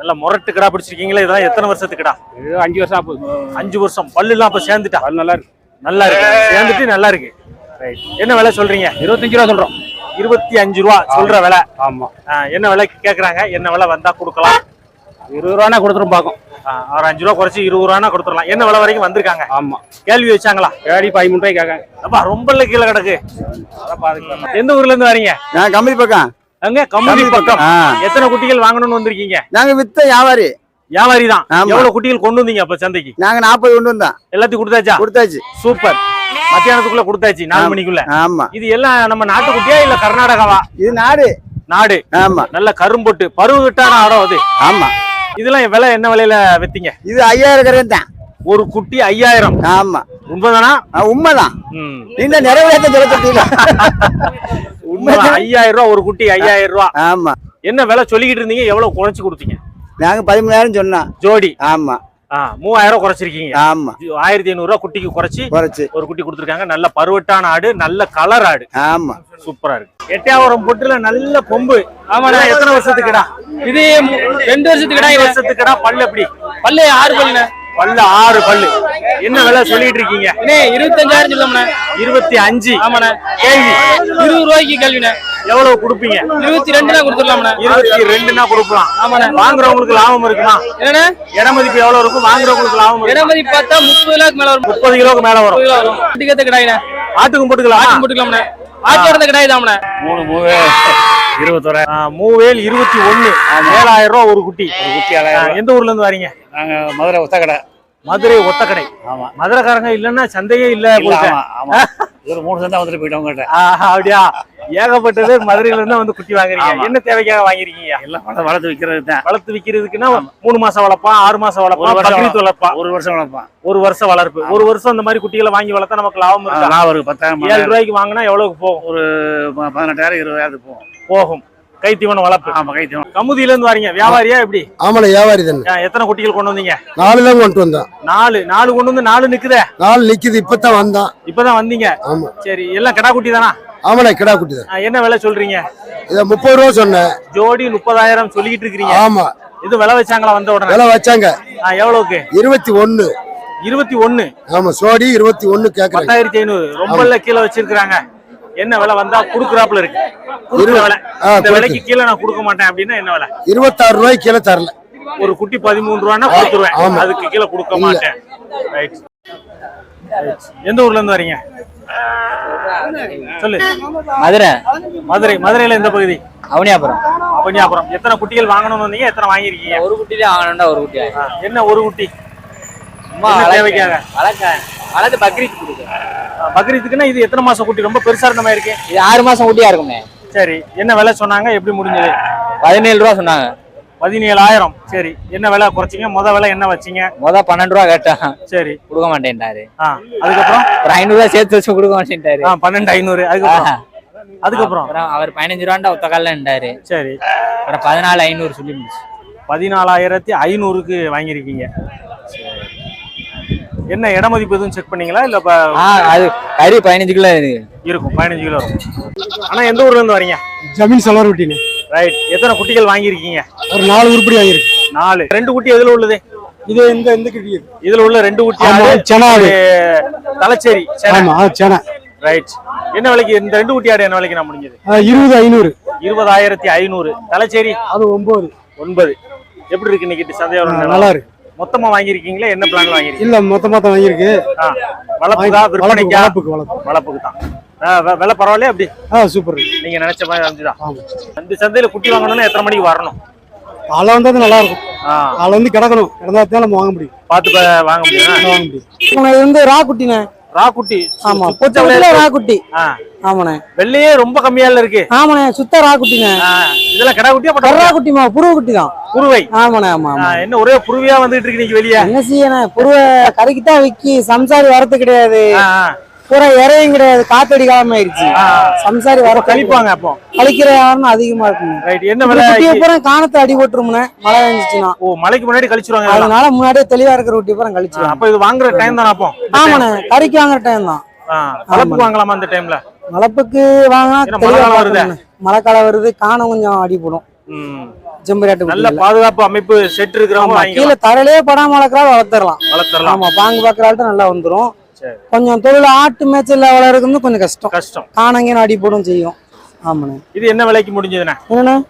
நல்ல முரட்டு கிடா பிடிச்சிருக்கீங்களா இதெல்லாம் எத்தனை வருஷத்து கிடா? இது அஞ்சு வருஷம் ஆகுது அஞ்சு வருஷம். பல்லு எல்லாம் அப்ப சேர்ந்துட்டா? அது நல்லா இருக்கு. நல்லா இருக்கு. சேர்ந்துட்டு நல்லா இருக்கு. ரைட் என்ன விலை சொல்றீங்க? இருபத்தஞ்சு ரூபா சொல்றோம். இருபத்தி அஞ்சு ரூபா சொல்ற விலை. ஆமா. என்ன விலைக்கு கேக்குறாங்க? என்ன விலை வந்தா கொடுக்கலாம்? இருபது ரூபானா கொடுத்துரும் பார்க்கும் ஆ, ஒரு அஞ்சு ரூபா குறைச்சி இருபது ரூபானா கொடுத்துடலாம். என்ன விலை வரைக்கும் வந்திருக்காங்க? ஆமா. கேள்வி வச்சாங்களா? ஏடி பதிமூணு ரூபாய்க்கு கேட்காங்க. அப்பா ரொம்ப இல்ல கீழே கிடக்கு. எந்த ஊர்ல இருந்து வரீங்க? நான் கம்பி பக்கம். அங்க கம்பி பக்கம். ஆ. எத்தனை குட்டிகள் வாங்கணும்னு வந்திருக்கீங்க? நாங்க வித்த வியாபாரி. வியாபாரி தான். எவ்வளவு குட்டிகள் கொண்டு வந்தீங்க அப்ப சந்தைக்கு? நாங்க நாற்பது கொண்டு வந்தோம். எல்லாத்தையும் கொடுத்தாச்சா? கொடுத்தாச்சு. சூப்பர். மத்தியானத்துக்குள்ள கொடுத்தாச்சு நாலு. மணிக்குள்ள. ஆமா. இது எல்லாம் நம்ம நாட்டு குட்டியா இல்ல கர்நாடகாவா? இது நாடு. நாடு. ஆமா. நல்ல கரும்பொட்டு பருவ விட்டான ஆடம் அது. ஆமா. இதெல்லாம் விலை என்ன விலையில வித்தீங்க? இது ஐயாயிரம் தான். ஒரு குட்டி ஐயாயிரம். ஆமா. உண்மைதானா? உண்மைதான். இந்த நிறைவேற்ற சொல்ல சொல்றீங்களா உண்மைதான். ஐயாயிரம் ரூபா ஒரு குட்டி ஐயாயிரம் ரூபா. ஆமா. என்ன விலை சொல்லிக்கிட்டு இருந்தீங்க? எவ்வளவு குறைச்சு கொடுத்தீங்க? நாங்க பதிமூணாயிரம் சொன்னோம். ஜோடி. ஆமா. மூவாயிரம் ரூபா குறைச்சிருக்கீங்க. ஆமா. ஆயிரத்தி ஐநூறு ரூபா குட்டிக்கு குறைச்சி குறைச்சு. ஒரு குட்டி கொடுத்துருக்காங்க. நல்ல பருவட்டான ஆடு நல்ல கலர் ஆடு. ஆமா. சூப்பரா இருக்கு. எட்டாவரம் பொட்டுல நல்ல பொம்பு. இதெல்லாம் எத்தனை வருஷத்துக்குடா? இது ரெண்டு வருஷத்துக்கு ரெண்டு கிடையாது வருஷத்துக்குடா பல்லு எப்படி? பல்லு ஆறு பல்லுண்ணே. பல்லு ஆறு பல்லு. என்ன விலை சொல்லிட்டு இருக்கீங்க? இருபத்தஞ்சாயிரம் சொல்லலாம்ண்ணே இருபத்தி அஞ்சு. ஆமாண்ணே. கேள்வி. இருபது ரூபாய்க்கு கேள்விண்ணே. எவ்வளவு கொடுப்பீங்க? இருபத்தி ரெண்டுனா கொடுத்துடலாம்ண்ணே. இருபத்தி ரெண்டுனா கொடுக்கலாம். ஆமாண்ணே. வாங்குறவங்களுக்கு லாபம் இருக்குமா? என்னண்ணே? இட மதிப்பு எவ்வளவு இருக்கும்? வாங்குறவங்களுக்கு லாபம் இருக்கும் இடமதி பார்த்தா முப்பது லாக்கு மேல வரும். முப்பது கிலோக்கு மேல வரும். குட்டிக்கத்த கிடாயிண்ணே. ஆட்டுக்கும் போட்டுக்கலாம்? ஆட்டும் போட்டுக்கலாம்ண்ணே. ஆட்டு வரத கிடாய் தாம்ண்ணே மூணு மூணு இருபத்தோராயிரம். மூவேல் இருபத்தி ஒண்ணு ஏழாயிரம் ரூபா ஒரு குட்டி. ஒரு குட்டி ஏழாயிரம் எந்த ஊர்ல இருந்து வரீங்க? நாங்க மதுரை ஒத்தக்கடை. மதுரை ஒத்தக்கடை. ஆமா. மதுரைக்காரங்க இல்லன்னா சந்தையே இல்ல ஒரு மூணு சந்தா வந்துட்டு ஆஹா, அப்படியா? ஏகப்பட்டது மதுரையில இருந்து வந்து குட்டி வாங்குறீங்க. என்ன தேவைக்காக வாங்கிருக்கீங்க எல்லாம் வள- வளர்த்து விக்கிறது தான். வளர்த்து விக்கிறதுக்குன்னா மூணு மாசம் வளர்ப்பான் ஆறு மாசம் வளர்ப்பான் பக்ரீத் வளர்ப்பான். ஒரு வருஷம் வளர்ப்பான். ஒரு வருஷம் வளர்ப்பு. ஒரு வருஷம் இந்த மாதிரி குட்டிகளை வாங்கி வளர்த்தா நமக்கு லாபம் இருக்கா? நான் ஒரு பத்தாயிரம் ஏழு ரூபாய்க்கு வாங்கினா எவ்வளவுக்கு போகும்? ஒரு பதினெட்டாயிரம் இருபதாயிரம் போகும். போகும். கை தீவனம் வளர்ப்பு. ஆமா கை தீவனம். கமுதியில இருந்து வரீங்க. வியாபாரியா எப்படி? ஆமாண்ணே வியாபாரி தானே எத்தனை குட்டிகள் கொண்டு வந்தீங்க? நாலு தான் கொண்டு வந்தோம் நாலு. நாலு கொண்டு வந்து நாலு நிக்குதே? நாலு நிக்குது இப்பதான் வந்தான். இப்பதான் வந்தீங்க? ஆமா. சரி எல்லாம் கிடா குட்டி தானா? ஆமாண்ணே கிடா குட்டி தான். என்ன விலை சொல்றீங்க? இதை முப்பது ரூபா சொன்னேன். ஜோடி முப்பதாயிரம் சொல்லிக்கிட்டு இருக்கிறீங்க. ஆமா. இது விலை வச்சாங்களா வந்த உடனே? விலை வச்சாங்க. எவ்வளவுக்கு? இருபத்தி ஒண்ணு இருபத்தி ஒண்ணு ஆமா சோடி இருபத்தி ஒண்ணு கேக்குறேன் பத்தாயிரத்தி ஐநூறு. ரொம்ப கீழே வச்சிருக்காங்க என்ன விலை வந்தா குடுக்குறாப்புல இருக்கு. விலைக்கு கீழே நான் கொடுக்க மாட்டேன் அப்படின்னா என்ன விலை? இருபத்தாறு ரூபாய்க்கு கீழே தரல. ஒரு குட்டி பதிமூணு ரூபான்னா கொடுத்துருவேன். அதுக்கு கீழே கொடுக்க. மாட்டேன். ரைட் எந்த ஊர்ல இருந்து வரீங்க? சொல்லு. மதுரை. மதுரை மதுரையில எந்த பகுதி? அவனியாபுரம். அவனியாபுரம். எத்தனை குட்டிகள் வாங்கணும்னு வந்தீங்க? எத்தனை வாங்கியிருக்கீங்க? ஒரு குட்டி தான் வாங்கணும்டா ஒரு குட்டி என்ன ஒரு குட்டி? சும்மா தேவைக்காக? வளர்க்க. பக்ரீத் கொடுக்கு. பக்ரீத்துக்குன்னா இது எத்தனை மாசம் குட்டி? ரொம்ப பெருசா இருந்த மாதிரி இருக்கு. இது ஆறு மாசம் குட்டியா இருக்கும்ண்ணே சரி என்ன விலை சொன்னாங்க? எப்படி முடிஞ்சது? பதினேழு ரூபா சொன்னாங்க. பதினேழாயிரம். சரி என்ன விலை குறைச்சிங்க? முத விலை என்ன வச்சீங்க? முத பன்னெண்டு ரூபா கேட்டான் சரி. கொடுக்க மாட்டேன்ட்டாரு. ஆ அதுக்கப்புறம்? ஒரு ஐநூறு ரூபா சேர்த்து வச்சு கொடுக்க மாட்டேன்ட்டாரு. ஆ பன்னெண்டு ஐநூறு. அதுக்கப்புறம்? அதுக்கப்புறம்? அவர் பதினஞ்சு ரூபாண்டா ஒத்த காலில் சரி. அப்புறம் பதினாலு ஐநூறு சொல்லி முடிச்சு. பதினாலாயிரத்தி ஐநூறுக்கு வாங்கியிருக்கீங்க. என்ன இட மதிப்பு எதுவும் செக் பண்ணீங்களா? இல்ல அது கறி பதினஞ்சு கிலோ இருக்கு இருக்கும் பதினஞ்சு கிலோ இருக்கும். ஆனா எந்த ஊர்ல இருந்து வரீங்க? ஜமீன் சலவர் குட்டினே ரைட் எத்தனை குட்டிகள் வாங்கியிருக்கீங்க? ஒரு நாலு உருப்படி வாங்கியிருக்கு. நாலு. ரெண்டு குட்டி எதுல உள்ளது? இது இந்த இந்த குட்டி இதுல உள்ள ரெண்டு குட்டி சென. தலைச்சேரி ஆமா சேனை. ரைட் என்ன விலைக்கு இந்த ரெண்டு குட்டி ஆடு என்ன விலைக்கு நான் முடிஞ்சது? இருபது ஐநூறு. இருபதாயிரத்தி ஐநூறு. தலைச்சேரி அது ஒன்பது. ஒன்பது. எப்படி இருக்கு இன்னைக்கு சந்தையோட நல்லா இருக்கு. மொத்தமா வாங்கியிருக்கீங்களா? என்ன பிளான் வாங்கிருக்கீங்க இல்ல மொத்தமா தான் வாங்கியிருக்கு. வளர்ப்பு விற்பனைக்கா? வளர்ப்புக்கு வளர்ப்பு வளர்ப்புக்கு. தான். விலை பரவாயில்லையா அப்படி? ஆ சூப்பர் நீங்க நினைச்ச மாதிரி ஆமா. அந்த சந்தையில குட்டி வாங்கணும்னா எத்தனை மணிக்கு வரணும்? காலை வந்தா நல்லா இருக்கும் காலை வந்து கிடக்கணும். கிடந்தா தான் நம்ம வாங்க முடியும். பார்த்து வாங்க முடியும்? வாங்க முடியும். இது வந்து ராக்குட்டிண்ணே. ராக்குட்டி. ஆமா. சுத்த பொச்சை வெள்ளையா இருக்கு. ராக்குட்டி ஆமாண்ணே. வெள்ளையே ரொம்ப கம்மியால இருக்கு. ஆமாண்ணே சுத்த ராக்குட்டிண்ணே ஆ, இதெல்லாம் கடா குட்டியா குட்டியா? குட்டிமா புருவ. குட்டி தான் குருவை ஆமாண்ணே ஆமா என்ன ஒரே புருவியா வந்துட்டு இருக்கு நீங்க வெளியே? என்ன செய்யண்ணே புருவ கறிக்கு தான் விக்கி சம்சாரி வரது கிடையாது. பூரா இறையும் கிடையாது காத்தடி காலம் ஆயிடுச்சு. ஆ. சம்சாரி வர கழிப்பாங்க அப்போ. கழிக்கிற யாரும் அதிகமா இருக்குங்க. ரைட் என்ன விலை குட்டியை பூரா காணத்தை அடி போட்டுருமுண்ணே மழை வந்துச்சுன்னா ஓ மலைக்கு முன்னாடி கழிச்சிருவாங்க. அதனால முன்னாடியே தெளிவா இருக்கிற குட்டி ஆ, கழிச்சிருவாங்க. அப்ப இது வாங்குற டைம் தானே அப்போ? ஆமாண்ணே கறிக்கு வாங்குற டைம் தான். வளர்ப்புக்கு வாங்கலாமா அந்த டைம்ல வளர்ப்புக்கு வாங்கினா மழை காலம் வருதே. காணம் கொஞ்சம் அடி போடும் ம். செம்பரியாட்டு நல்ல குட்டி பாதுகாப்பு அமைப்பு செட் இருக்கிறவங்க கீழே தரையிலே படாம வளர்க்கறாலும் வளர்த்துடலாம் வளர்த்துறலாம். ஆமா பாங்கு பார்க்கறாள்ட்ட நல்லா வந்துரும். கொஞ்சம் தொழில் ஆட்டு மேய்ச்சல் வளர்க்கறது கொஞ்சம் கஷ்டம். கஷ்டம். காணங்கன்னு அடி போடும் செய்யும். ஆமாண்ணே. இது என்ன விலைக்கு முடிஞ்சதுண்ணே? என்னண்ணே?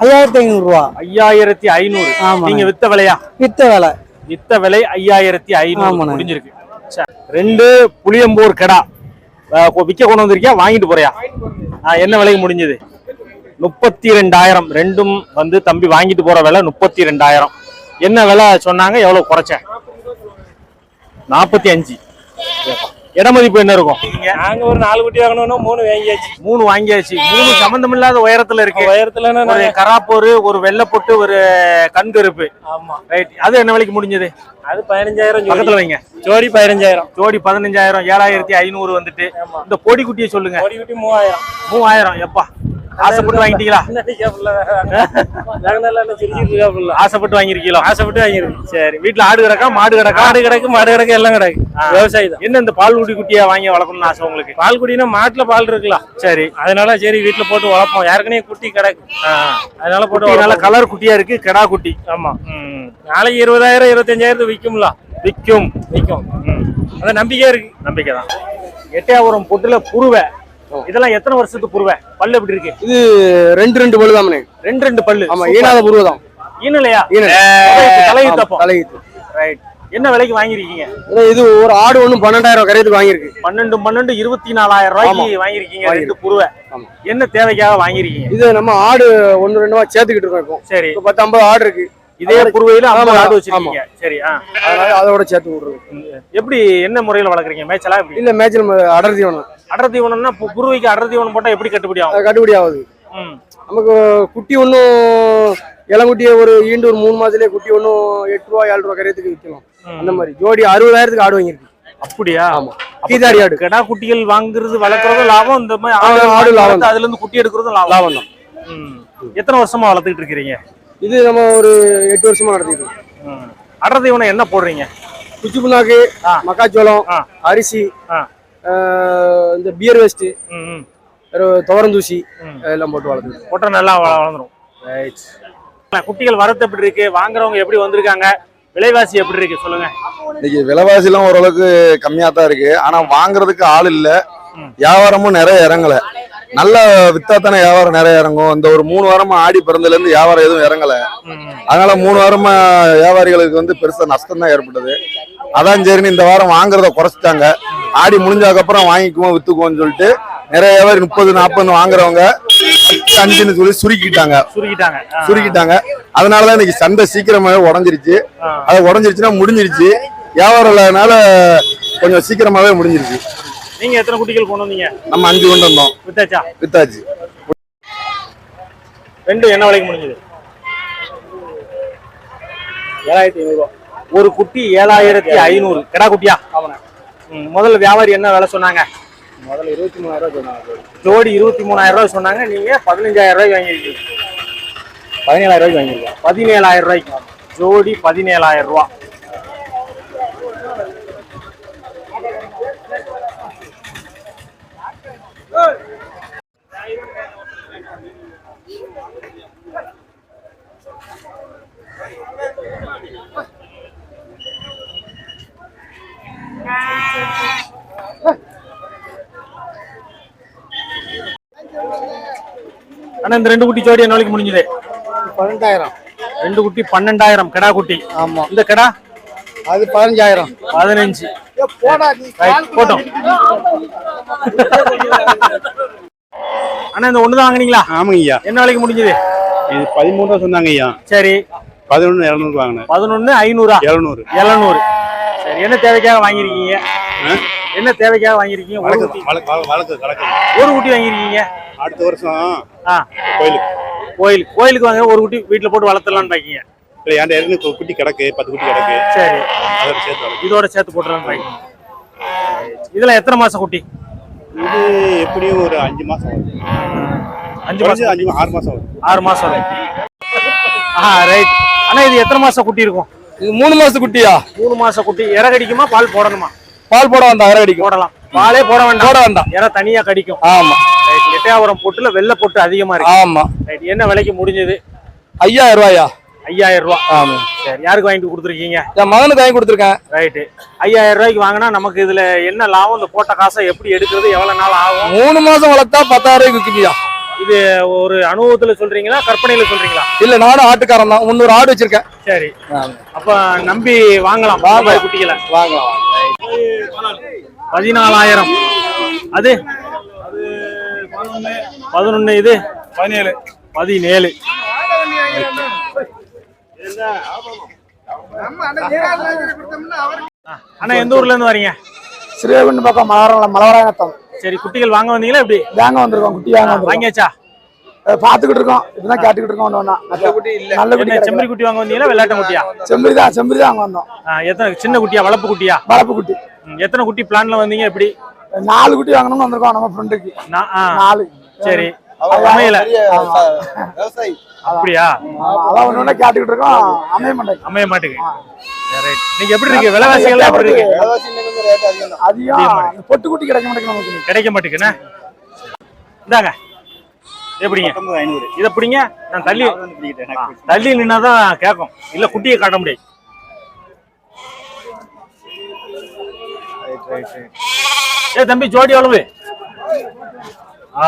ஐயாயிரத்தி ஐநூறு ரூபா ஐயாயிரத்தி ஐநூறு. ஆமாண்ணே. நீங்க வித்த விலையா? வித்த வேலை. வித்த விலை ஐயாயிரத்தி ஐநூறு. முடிஞ்சிருக்கு. சரி. ரெண்டு புளியம்பூர் கடா. அஹ், கொ- விக்க கொண்டு வந்திருக்கியா? வாங்கிட்டு போறியா? என்ன விலைக்கு முடிஞ்சது? முப்பத்தி ரெண்டாயிரம் ரெண்டும் வந்து தம்பி வாங்கிட்டு போற விலை முப்பத்தி ரெண்டாயிரம் என்ன விலை சொன்னாங்க? எவ்வளவு குறைச்ச நாற்பத்தி அஞ்சு. இட மதிப்பு என்ன இருக்கும்? நாங்க ஒரு நாலு குட்டி வாங்கணும்னா மூணு வாங்கியாச்சு. மூணு வாங்கியாச்சு. மூணு சம்பந்தம் இல்லாத உயரத்துல இருக்கு. உயரத்துல ஒரு கராப்போரு ஒரு வெள்ளைப்பொட்டு ஒரு கண்கருப்பு. ஆமா. ரைட் அது என்ன விலைக்கு முடிஞ்சது? அது பதினஞ்சாயிரம் ஜோடி. பக்கத்துல வைங்க. ஜோடி பதினஞ்சாயிரம். ஜோடி பதினஞ்சாயிரம் ஏழாயிரத்தி ஐநூறு வந்துட்டு. இந்த பொடி குட்டியை சொல்லுங்க. ஜோடி குட்டி மூவாயிரம். மூவாயிரம். எப்பா? ஆசைப்பட்டு வாங்கிட்டீங்களா? ஆசைப்பட்டு வாங்கிருக்கீங்களா ஆசைப்பட்டு வாங்கிருக்கு சரி வீட்டுல ஆடு கிடக்கா மாடு கிடக்கா? காடு கிடக்கு மாடு கிடக்கு எல்லாம் கிடக்கு. விவசாயி தான். என்ன இந்த பால் குட்டி குட்டியா வாங்கி வளர்க்கணும்னு ஆசை உங்களுக்கு? பால் குடினா மாட்டுல பால் இருக்கலாம் சரி. அதனால சரி வீட்டுல போட்டு வளர்ப்போம். ஏற்கனவே குட்டி கிடக்கு. அதனால போட்டு நல்ல. கலர் குட்டியா இருக்கு கிடா குட்டி. ஆமா. நாளைக்கு இருபதாயிரம் இருபத்தஞ்சாயிரத்து விக்கும்ல. விக்கும். விக்கும். ம். அது நம்பிக்கை இருக்கு. நம்பிக்கை தான். எட்டையாபுரம் பொட்டுல புருவை இதெல்லாம் எத்தனை வருஷத்து புருவை? பல்லு எப்படி இருக்கு? இது ரெண்டு ரெண்டு பல்லு தாமனே ரெண்டு ரெண்டு பல்லு. ஆமா. ஈனாத புருவ தான் ஈனலையா? ஈனலை. தலையை தப்போம் தலையீத்து ரைட் என்ன விலைக்கு வாங்கிருக்கீங்க இது ஒரு ஆடு ஒண்ணு பன்னெண்டாயிரம் கரையத்துக்கு வாங்கியிருக்கு. பன்னெண்டு பன்னெண்டு இருபத்தி நாலாயிரம் ரூபாய்க்கு வாங்கிருக்கீங்க ரெண்டு புருவை. என்ன தேவைக்காக வாங்கிருக்கீங்க இது நம்ம ஆடு ஒண்ணு ரெண்டுமா சேர்த்துக்கிட்டு இருக்கோம் சரி. பத்து ஐம்பது ஆடு இருக்கு. இதே ஐம்பது ஆமா, ஆடு வச்சிருக்கீங்க. சரி அதனால அதோட சேர்த்து விடுறது எப்படி என்ன முறையில வளர்க்குறீங்க? மேய்ச்சலா இல்ல மேய்ச்சல் ம- அடர் தீவனம் அடர் தீவனம்னா புருவைக்கு அடர் தீவனம் போட்டா எப்படி கட்டுப்படி ஆகும் கட்டுப்படி ஆகுது. நமக்கு குட்டி ஒன்றும் இளங்குட்டியை ஒரு ஈண்டு ஒரு மூணு மாதத்துலேயே குட்டி ஒன்றும் எட்டு ரூபா ஏழு ரூபா கரையத்துக்கு விற்கலாம் அந்த மாதிரி. ஜோடி அறுபதாயிரத்துக்கு ஆடு வாங்கியிருக்கு. அப்படியா? ஆமா. கீதாரி ஆடு. கிடா குட்டிகள் வாங்குறது வளர்க்கறதும் லாபம். இந்த மாதிரி ஆடு, லாபம் அதுல இருந்து குட்டி எடுக்கிறதும் லாபம். லாபம் தான். எத்தனை வருஷமா வளர்த்துக்கிட்டு இருக்கிறீங்க? இது நம்ம ஒரு எட்டு வருஷமா நடத்திட்டு. அடர் தீவனம் என்ன போடுறீங்க? குச்சி புண்ணாக்கு. மக்காச்சோளம். அரிசி இந்த பியர் வேஸ்ட் ம், ம். துவரந்தூசி. எல்லாம் போட்டு வளர்த்துட்டு போட்டா நல்லா வள- வளர்ந்துரும். ரைட் குட்டிகள் வரத்து எப்படி இருக்கு? வாங்குறவங்க எப்படி வந்திருக்காங்க? விலைவாசி எப்படி இருக்கு? சொல்லுங்க. இன்னைக்கு விலைவாசி எல்லாம் ஓரளவுக்கு கம்மியா தான் இருக்கு. ஆனா வாங்குறதுக்கு ஆள் இல்ல. வியாபாரமும் நிறைய இறங்கல. நல்ல வித்தாத்தான வியாபாரம் நிறைய இறங்கும். இந்த ஒரு மூணு வாரமா ஆடி பிறந்ததுல இருந்து வியாபாரம் எதுவும் இறங்கல. அதனால மூணு வாரமா வியாபாரிகளுக்கு வந்து பெருசா நஷ்டம் தான் ஏற்பட்டது. அதான் சரின்னு இந்த வாரம் வாங்குறத குறைச்சிட்டாங்க. ஆடி முடிஞ்சதுக்கு அப்புறம் வாங்கிக்குவோம் வித்துக்குவோம்னு சொல்லிட்டு நிறைய வியாபாரி முப்பது நாற்பது வாங்குறவங்க பத்து, அஞ்சுன்னு சொல்லி சுருக்கிட்டாங்க. சுருக்கிட்டாங்க. சுருக்கிட்டாங்க. அதனாலதான் இன்னைக்கு சந்தை சீக்கிரமாவே உடஞ்சிருச்சு. அது உடஞ்சிருச்சுன்னா முடிஞ்சிருச்சு. வியாபாரம் இல்லாதனால கொஞ்சம் சீக்கிரமாவே முடிஞ்சிருச்சு. நீங்க எத்தனை குட்டிகள் கொண்டு வந்தீங்க? நம்ம அஞ்சு கொண்டு வந்தோம். வித்தாச்சா? வித்தாச்சு. ரெண்டு என்ன விலைக்கு முடிஞ்சது? ஏழாயிரத்தி ஐநூறுரூவா ஒரு குட்டி ஏழாயிரத்தி ஐநூறு. கிடா குட்டியா? ம், முதல்ல வியாபாரி என்ன விலை சொன்னாங்க? முதல்ல இருபத்தி மூணாயிரம் சொன்னாங்க. ஜோடி இருபத்தி மூணாயிரம் ரூபாய் சொன்னாங்க நீங்க பதினஞ்சாயிரம் ரூபாய்க்கு வாங்கியிருக்கீங்க. பதினேழாயிரம் ரூபாய்க்கு வாங்கியிருக்கோம். பதினேழாயிரம் ரூபாய்க்கு. ஜோடி பதினேழாயிரம் ரூபா. ஆனா இந்த ரெண்டு குட்டி ஜோடி என்ன விலைக்கு முடிஞ்சது? பன்னெண்டாயிரம். ரெண்டு குட்டி பன்னெண்டாயிரம் கிடா குட்டி. ஆமா. இந்த கிடா? அது பதினஞ்சாயிரம். பதினஞ்சு. போட்டோம். அண்ணா இந்த ஒண்ணுதான் வாங்குனீங்களா? ஆமாங்க ஐயா என்ன விலைக்கு முடிஞ்சது? இது பதிமூணு ரூபா சொன்னாங்க ஐயா சரி. பதினொன்று இரநூறு வாங்கினேன். பதினொன்னு ஐநூறா? எழுநூறு. எழுநூறு. சரி என்ன தேவைக்காக வாங்கியிருக்கீங்க? என்ன தேவைக்காக வாங்கியிருக்கீங்க? ஒரு குட்டி வழக்கு வழக்கு கலக்கு ஒரு குட்டி வாங்கியிருக்கீங்க. அடுத்த வருஷம் ஆ. கோயிலுக்கு. கோயில் கோயிலுக்கு வாங்க ஒரு குட்டி வீட்டுல போட்டு வளர்த்துலாம்னு பாக்கீங்க இல்லை ஏற்கனவே குட்டி கிடக்கு பத்து குட்டி கிடக்கு. சரி. அதோட சேர்த்து இதோட சேர்த்து போட்டுறலாம்னு பாக்கீங்க இதுல எத்தனை மாசம் குட்டி? இது எப்படியும் ஒரு அஞ்சு மாசம் அஞ்சு மாசம். அஞ்சு ஆறு மாசம் ஆறு மாசம் ஆ ரைட் அண்ணா இது எத்தனை மாசம் குட்டி இருக்கும்? இது மூணு மாசத்து குட்டியா? மூணு மாசம் குட்டி. இற கடிக்குமா பால் போடணுமா? பால் போட வந்தா அரை அடிக்கும். போடலாம். பாலே போட வேண்டாம். போட வேண்டாம் இற தனியா கடிக்கும். ஆமா. ரைட் எட்டையாவரம் பொட்டுல வெள்ளை பொட்டு அதிகமா இருக்கு. ஆமா. ரைட் என்ன விலைக்கு முடிஞ்சது? ஐயாயிரம் ரூபாயா? ஐயாயிரம் ரூபா. ஆமா. சரி யாருக்கு வாங்கிட்டு கொடுத்துருக்கீங்க? என் மகனுக்கு வாங்கி கொடுத்துருக்கேன். ரைட்டு ஐயாயிரம் ரூபாய்க்கு வாங்கினா நமக்கு இதுல என்ன லாபம்? இந்த போட்ட காசை எப்படி எடுக்கிறது? எவ்வளவு நாள் ஆகும்? மூணு மாசம் வளர்த்தா பத்தாயிரம் ரூபாய்க்கு விற்கியா இது ஒரு அனுபவத்துல சொல்றீங்களா கற்பனையில சொல்றீங்களா? இல்ல நானும் ஆட்டுக்காரன் தான். முந்நூறு ஆடு வச்சிருக்கேன். சரி. அப்ப நம்பி வாங்கலாம் வாங்க. குட்டிகளை. வாங்கலாம் பதினாலாயிரம். அது? பதினொன்னு இது? பதினேழு. பதினேழு. அண்ணா எந்த ஊர்ல இருந்து வரீங்க? ஸ்ரீவைகுண்டம் பக்கம் மலவரம் மலவராயத்தம் சரி குட்டிகள் வாங்க வந்தீங்களா எப்படி? வாங்க வந்திருக்கோம் குட்டி வாங்க வாங்கியாச்சா? பாத்துக்கிட்டு இருக்கோம் இப்பதான் கேட்டுக்கிட்டு இருக்கோம் ஒண்ணு நல்ல குட்டி இல்ல. நல்ல குட்டி. செம்பரி வாங்க வந்தீங்களா வெள்ளாட்ட குட்டியா? செம்பரி தான் செம்பரி தான் அங்க வந்தோம் எத்தனை சின்ன குட்டியா வளர்ப்பு குட்டியா? வளர்ப்பு குட்டி. எத்தனை குட்டி பிளான்ல வந்தீங்க எப்படி? நாலு குட்டி வாங்கணும்னு வந்திருக்கோம் நம்ம ஃப்ரெண்டுக்கு. நாலு. சரி. அமையல. அப்படியா? அதான் ஒண்ணு கேட்டுக்கிட்டு இருக்கோம் அமைய மாட்டேங்குது. அமைய ரைட். நீங்க எப்படி இருக்கு விலைவாசிகள் எப்படி இருக்கு? அதிகம் பொட்டு குட்டி கிடைக்க மாட்டேங்குது நமக்கு. கிடைக்க மாட்டேங்குண்ணே இந்தாங்க. எப்படிங்க ஐநூறு. இத பிடிங்க. நான் தள்ளி தள்ளி நின்னாதான் கேட்கும். இல்ல குட்டியை காட்ட முடியாது. ஏ தம்பி ஜோடி எவ்வளவு ஆ.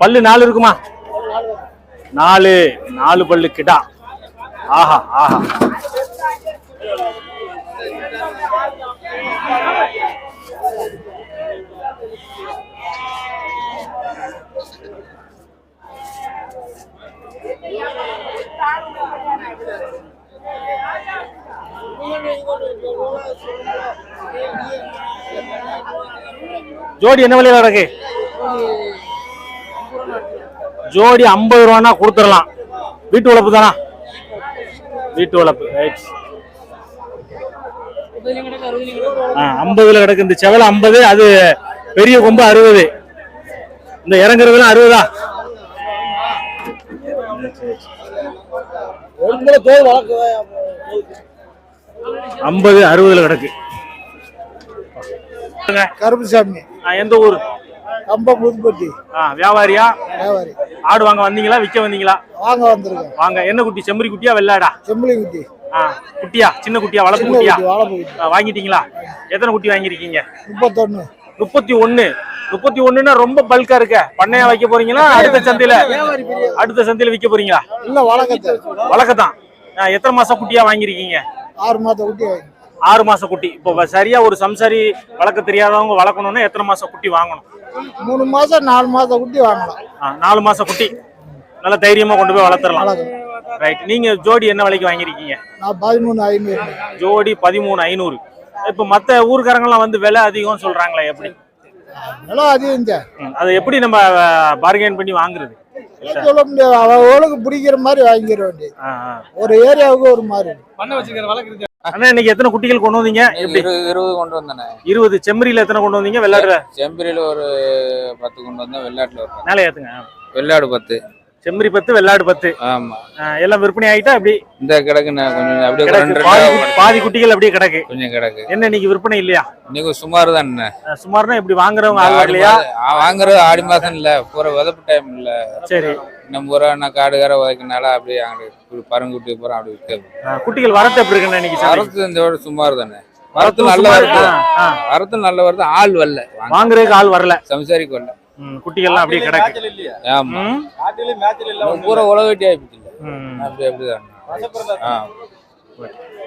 பல்லு நாலு இருக்குமா? நாலு நாலு பல்லு கிடா. ஆஹா ஆஹா. ஜோடி என்ன விலையில கிடக்கு ஜோடி ஐம்பது ரூபான்னா கொடுத்துடலாம். வீட்டு வளர்ப்பு தானா? வீட்டு வளர்ப்பு ரைட் ஐம்பதுல கிடக்கு. இந்த செவலை ஐம்பது அது பெரிய கொம்பு அறுபது. இந்த இறங்குறதுலாம் அறுபதா? ஐம்பது அறுபதுல கிடக்கு. கருப்புசாமி. எந்த ஊர்? ரொம்ப புதுப்பட்டி. ஆ, வியாபாரியா? வியாபாரி. ஆடு வாங்க வந்தீங்களா விற்க வந்தீங்களா? வாங்க வந்திருக்கோம் வாங்க. என்ன குட்டி? செம்மறி குட்டியா வெள்ளாடா? செம்பளி குட்டி. ஆ குட்டியா? சின்ன குட்டியா வளர்ப்பு குட்டியா? வாங்கிட்டீங்களா? எத்தனை குட்டி வாங்கியிருக்கீங்க? முப்பத்தொன்னு. முப்பத்தி ஒண்ணு முப்பத்தி ஒண்ணுன்னா ரொம்ப பல்கா இருக்க. பண்ணையா வைக்க போறீங்களா அடுத்த சந்தையில? அடுத்த சந்தையில விற்க போறீங்களா? இல்ல வழக்கத்தை. வழக்கத்தான். எத்தனை மாசம் குட்டியா வாங்கியிருக்கீங்க? ஆறு மாத குட்டி ஆறு மாசம் குட்டி. இப்போ சரியா ஒரு சம்சாரி வளர்க்க தெரியாதவங்க வளர்க்கணும்னா எத்தனை மாசம் குட்டி வாங்கணும்? மூணு மாசம் நாலு மாத குட்டி வாங்கலாம் நாலு மாசம் குட்டி. நல்லா தைரியமா கொண்டு போய் வளர்த்துறலாம் ரைட் நீங்க ஜோடி என்ன விலைக்கு வாங்கியிருக்கீங்க? நான் பதிமூணு ஐநூறு. ஜோடி பதிமூணு ஐநூறு. இப்போ மற்ற ஊர்க்காரங்களாம் வந்து விலை அதிகம் சொல்றாங்களே எப்படி? விலை அதிகம் அதை எப்படி நம்ம பார்கெயின் பண்ணி வாங்குறது? சொல்ல முடியாது? அவளுக்கு பிடிக்கிற மாதிரி வாங்கிட வேண்டியது. ஒரு ஏரியாவுக்கு ஒரு மாதிரி. அண்ணா இன்னைக்கு எத்தனை குட்டிகள் கொண்டு வந்தீங்க? இருபது கொண்டு வந்தேனே இருபது. செம்மறியில எத்தனை கொண்டு வந்தீங்க? வெள்ளாடுல? செம்பரியில் ஒரு பத்து கொண்டு வந்தேன் வெள்ளாட்டில். மேலே ஏத்துங்க. வெள்ளாடு பத்து. செம்மறி பத்து வெள்ளாடு பத்து. ஆமா. எல்லாம் விற்பனை ஆயிட்டா அப்படி இந்த கிடக்கு கொஞ்சம் அப்படியே பாதி குட்டிகள் அப்படியே கிடக்கு. கொஞ்சம் கிடக்கு. என்ன இன்னைக்கு விற்பனை இல்லையா? இன்னைக்கு சுமார் தான் சுமார்னா இப்படி வாங்குறவங்க ஆள் ஆ, வாங்குறது ஆடி மாசம் இல்ல. பூரா விதப்பு டைம் இல்ல. சரி. நம்ம பூரா நான் காடு கார உதைக்கனால அப்படியே அங்கிட்டு பரங்குட்டி பூரா அப்படி விற்கிறது குட்டிகள் வரத்து எப்படி இருக்குண்ணா இன்னைக்கு? வரத்து இந்த விட சுமார் தானே. வரத்து நல்ல வருது. வரத்து. நல்ல வருது ஆள் வரல. வாங்க. வாங்குறதுக்கு ஆள் வரல. சம்சாரிக்கு வரல. குட்டிகள்லாம் அப்படியே கிடக்கு. ஆமா. பூரா உலகட்டி ஆயிடுச்சு ம். அப்படி அப்படிதான். ஆ.